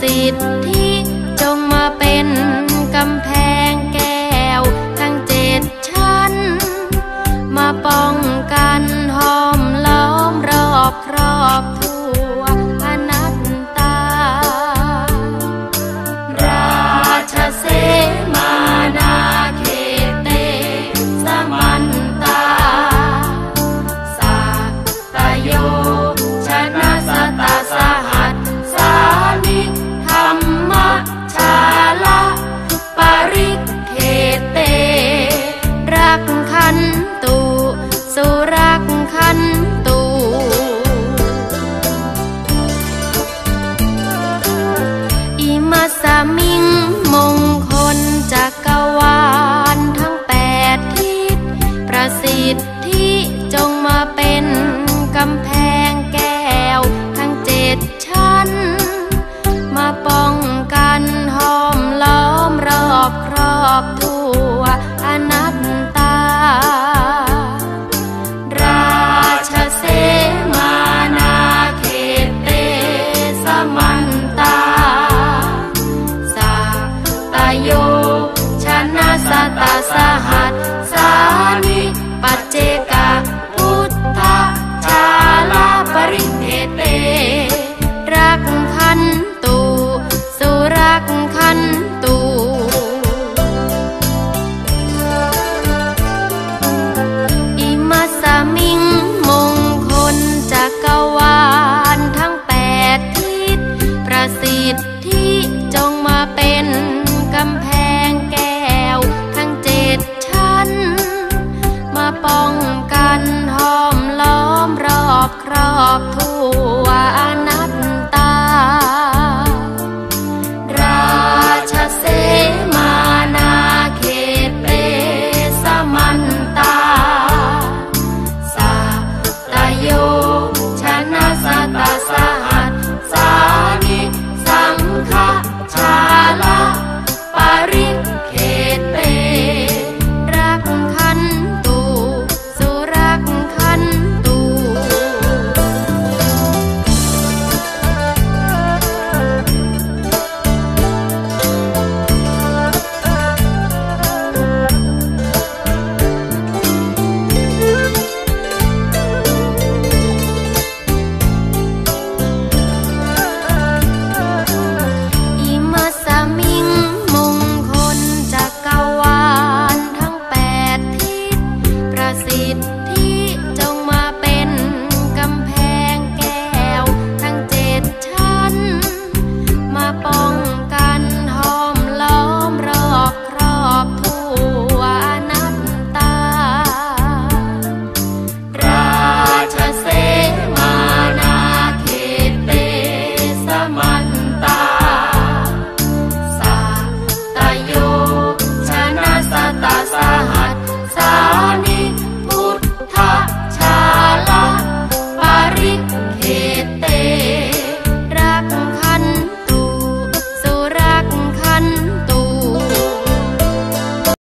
สิทธิจงมาเป็นกำแพงแก้ว ทั้งเจ็ดชั้น มาป้องกันห้อมล้อมรอบครอบ ขันตูสุรักขันตูอิมาสามิงมงคลจักรวาลทั้งแปดทิศประสิทธิจงมาเป็นกำแพง ป้องกันห้อมล้อมรอบครอบทั่ว